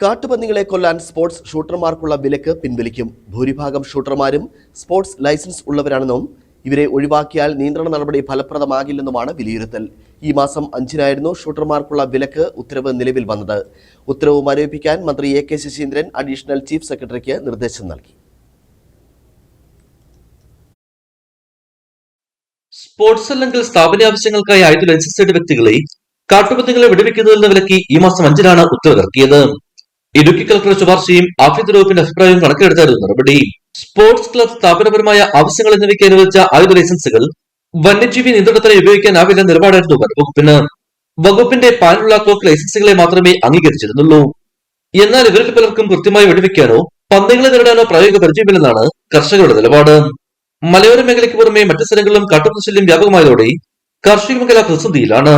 കാട്ടുപന്നികളെ കൊല്ലാൻ സ്പോർട്സ് ഷൂട്ടർമാർക്കുള്ള വിലക്ക് പിൻവലിക്കും. ഭൂരിഭാഗം ഷൂട്ടർമാരും സ്പോർട്സ് ലൈസൻസ് ഉള്ളവരാണെന്നും ഇവരെ ഒഴിവാക്കിയാൽ നിയന്ത്രണ നടപടി ഫലപ്രദമാകില്ലെന്നുമാണ് വിലയിരുത്തൽ. ഈ മാസം അഞ്ചിനായിരുന്നു ഷൂട്ടർമാർക്കുള്ള വിലക്ക് ഉത്തരവ് നിലവിൽ വന്നത്. ഉത്തരവ് മരവിപ്പിക്കാൻ മന്ത്രി A K Saseendran additional chief സെക്രട്ടറിക്ക് നിർദ്ദേശം നൽകി. സ്പോർട്സ് അല്ലെങ്കിൽ സ്ഥാപന ആവശ്യങ്ങൾക്കായി ആയുധ ലൈസൻസ് വ്യക്തികളെ കാട്ടുപന്നികളെ വെടിവെക്കുന്നതിൽ നിന്ന് വിലക്കി ഈ മാസം അഞ്ചിനാണ് ഉത്തരവിറക്കിയത്. ഇടുക്കി കളക്ടറുടെ ശുപാർശയും അഫിദ് വകുപ്പിന്റെ അഭിപ്രായവും കണക്കിലെടുത്തായിരുന്നു നടപടി. സ്പോർട്സ് ക്ലബ് സ്ഥാപനപരമായ ആവശ്യങ്ങൾ എന്നിവയ്ക്ക് അനുവദിച്ച ആയുധ ലൈസൻസുകൾ വന്യജീവി നിയന്ത്രണത്തിനായി ഉപയോഗിക്കാനാവില്ല നിലപാടായിരുന്നു വനവകുപ്പിന് വകുപ്പിന്റെ പാനുള്ള ക്ലോക്ക് ലൈസൻസുകളെ മാത്രമേ അംഗീകരിച്ചിരുന്നുള്ളൂ. എന്നാൽ ഇവരിൽ പലർക്കും കൃത്യമായി വെടിവെക്കാനോ പന്നികളെ നേരിടാനോ പ്രായോഗിക പരിചയമില്ലെന്നാണ് കർഷകരുടെ നിലപാട്. മലയോര മേഖലയ്ക്ക് പുറമെ മറ്റു സ്ഥലങ്ങളിലും കാട്ടുപന്നിശല്യം വ്യാപകമായതോടെ കാർഷിക മേഖല പ്രതിസന്ധിയിലാണ്.